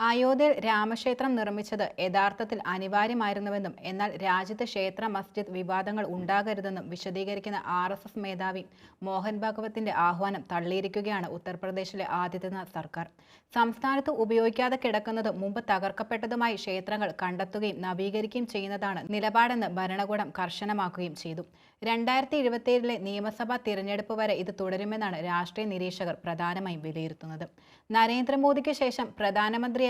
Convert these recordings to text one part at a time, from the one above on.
അയോധ്യയിൽ രാമക്ഷേത്രം നിർമ്മിച്ചത് യഥാർത്ഥത്തിൽ അനിവാര്യമായിരുന്നുവെന്നും എന്നാൽ രാജ്യത്ത് ക്ഷേത്ര മസ്ജിദ് വിവാദങ്ങൾ ഉണ്ടാകരുതെന്നും വിശദീകരിക്കുന്ന ആർ എസ് എസ് മേധാവി മോഹൻ ഭാഗവത്തിന്റെ ആഹ്വാനം തള്ളിയിരിക്കുകയാണ് ഉത്തർപ്രദേശിലെ ആദിത്യനാഥ് സർക്കാർ. സംസ്ഥാനത്ത് ഉപയോഗിക്കാതെ കിടക്കുന്നതും മുമ്പ് തകർക്കപ്പെട്ടതുമായി ക്ഷേത്രങ്ങൾ കണ്ടെത്തുകയും നവീകരിക്കുകയും ചെയ്യുന്നതാണ് നിലപാടെന്ന് ഭരണകൂടം കർശനമാക്കുകയും ചെയ്തു. രണ്ടായിരത്തി ഇരുപത്തിയേഴിലെ നിയമസഭാ തിരഞ്ഞെടുപ്പ് വരെ ഇത് തുടരുമെന്നാണ് രാഷ്ട്രീയ നിരീക്ഷകർ പ്രധാനമായും വിലയിരുത്തുന്നത്. നരേന്ദ്രമോദിക്ക് ശേഷം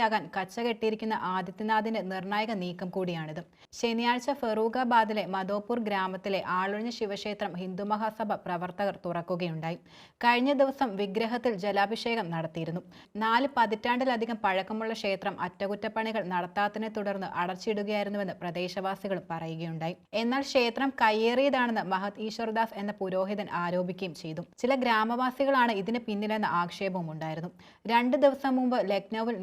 പ്രധാനമന്ത്രിയാകാൻ കച്ചകെട്ടിയിരിക്കുന്ന ആദിത്യനാഥിന്റെ നിർണായക നീക്കം കൂടിയാണിത്. ശനിയാഴ്ച ഫറൂഖാബാദിലെ മധോപൂർ ഗ്രാമത്തിലെ ആളൊഴിഞ്ഞ ശിവക്ഷേത്രം ഹിന്ദുമഹാസഭ പ്രവർത്തകർ തുറക്കുകയുണ്ടായി. കഴിഞ്ഞ ദിവസം വിഗ്രഹത്തിൽ ജലാഭിഷേകം നടത്തിയിരുന്നു. നാല് പതിറ്റാണ്ടിലധികം പഴക്കമുള്ള ക്ഷേത്രം അറ്റകുറ്റപ്പണികൾ നടത്താത്തതിനെ തുടർന്ന് അടച്ചിടുകയായിരുന്നുവെന്ന് പ്രദേശവാസികൾ പറയുകയുണ്ടായി. എന്നാൽ ക്ഷേത്രം കയ്യേറിയതാണെന്ന് മഹത് ഈശ്വർദാസ് എന്ന പുരോഹിതൻ ആരോപിക്കുകയും ചെയ്തു. ചില ഗ്രാമവാസികളാണ് ഇതിന് പിന്നിലെന്ന ആക്ഷേപവും ഉണ്ടായിരുന്നു രണ്ട് ദിവസം മുമ്പ് ലക്നൌവിൽ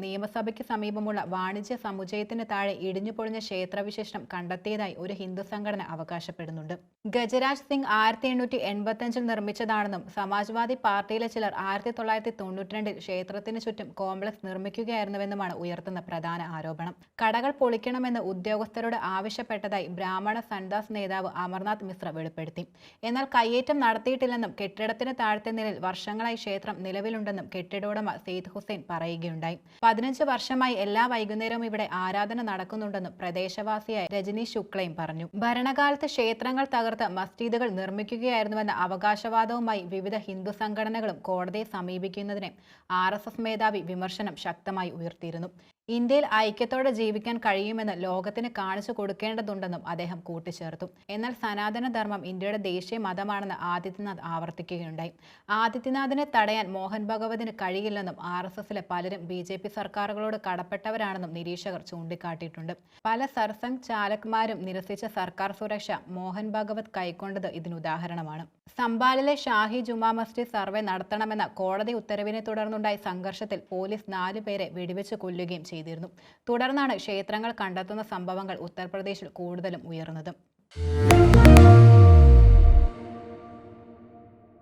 നിയമസഭയ്ക്ക് സമീപമുള്ള വാണിജ്യ സമുച്ചയത്തിന് താഴെ ഇടിഞ്ഞു പൊളിഞ്ഞ ക്ഷേത്രവിശേഷം കണ്ടെത്തിയതായി ഒരു ഹിന്ദു സംഘടന അവകാശപ്പെടുന്നുണ്ട്. ഗജരാജ് സിംഗ് ആയിരത്തി എണ്ണൂറ്റി എൺപത്തഞ്ചിൽ നിർമ്മിച്ചതാണെന്നും സമാജ്വാദി പാർട്ടിയിലെ ചിലർ ആയിരത്തി തൊള്ളായിരത്തി തൊണ്ണൂറ്റിരണ്ടിൽ ക്ഷേത്രത്തിന് ചുറ്റും കോംപ്ലക്സ് നിർമ്മിക്കുകയായിരുന്നുവെന്നുമാണ് ഉയർത്തുന്ന പ്രധാന ആരോപണം. കടകൾ പൊളിക്കണമെന്ന് ഉദ്യോഗസ്ഥരോട് ആവശ്യപ്പെട്ടതായി ബ്രാഹ്മണ സൻദാസ് നേതാവ് അമർനാഥ് മിശ്ര വെളിപ്പെടുത്തി. എന്നാൽ കയ്യേറ്റം നടത്തിയിട്ടില്ലെന്നും കെട്ടിടത്തിന് താഴത്തെ നിലയിൽ വർഷങ്ങളായി ക്ഷേത്രം നിലവിലുണ്ടെന്നും കെട്ടിടോടമ സെയ്ദ് ഹുസൈൻ പറയുകയുണ്ടായി. പതിനഞ്ച് വർഷമായി എല്ലാ വൈകുന്നേരവും ഇവിടെ ആരാധന നടക്കുന്നുണ്ടെന്നും പ്രദേശവാസിയായ രജനി ശുക്ലയും പറഞ്ഞു. ഭരണകാലത്ത് ക്ഷേത്രങ്ങൾ തകർത്ത് മസ്ജിദുകൾ നിർമ്മിക്കുകയായിരുന്നുവെന്ന അവകാശവാദവുമായി വിവിധ ഹിന്ദു സംഘടനകളും കോടതിയെ സമീപിക്കുന്നതിനെ ആർ മേധാവി വിമർശനം ശക്തമായി ഉയർത്തിയിരുന്നു. ഇന്ത്യയിൽ ഐക്യത്തോടെ ജീവിക്കാൻ കഴിയുമെന്ന് ലോകത്തിന് കാണിച്ചു കൊടുക്കേണ്ടതുണ്ടെന്നും അദ്ദേഹം കൂട്ടിച്ചേർത്തു. എന്നാൽ സനാതനധർമ്മം ഇന്ത്യയുടെ ദേശീയ മതമാണെന്ന് ആദിത്യനാഥ് ആവർത്തിക്കുകയുണ്ടായി. ആദിത്യനാഥിനെ തടയാൻ മോഹൻ ഭഗവതിന് കഴിയില്ലെന്നും ആർ എസ് എസിലെ പലരും ബി ജെ പി സർക്കാരുകളോട് കടപ്പെട്ടവരാണെന്നും നിരീക്ഷകർ ചൂണ്ടിക്കാട്ടിയിട്ടുണ്ട്. പല സർസംഘ് ചാലക്മാരും നിരസിച്ച സർക്കാർ സുരക്ഷ മോഹൻ ഭഗവത് കൈക്കൊണ്ടത് ഇതിനുദാഹരണമാണ് സംബാലിലെ ഷാഹി ജുമാ മസ്ജിദ് സർവേ നടത്തണമെന്ന കോടതി ഉത്തരവിനെ തുടർന്നുണ്ടായ സംഘർഷത്തിൽ പോലീസ് നാലു പേരെ വെടിവെച്ച് കൊല്ലുകയും ചെയ്തിരുന്നു. തുടർന്നാണ് ക്ഷേത്രങ്ങൾ കണ്ടെത്തുന്ന സംഭവങ്ങൾ ഉത്തർപ്രദേശിൽ കൂടുതലും ഉയർന്നത്.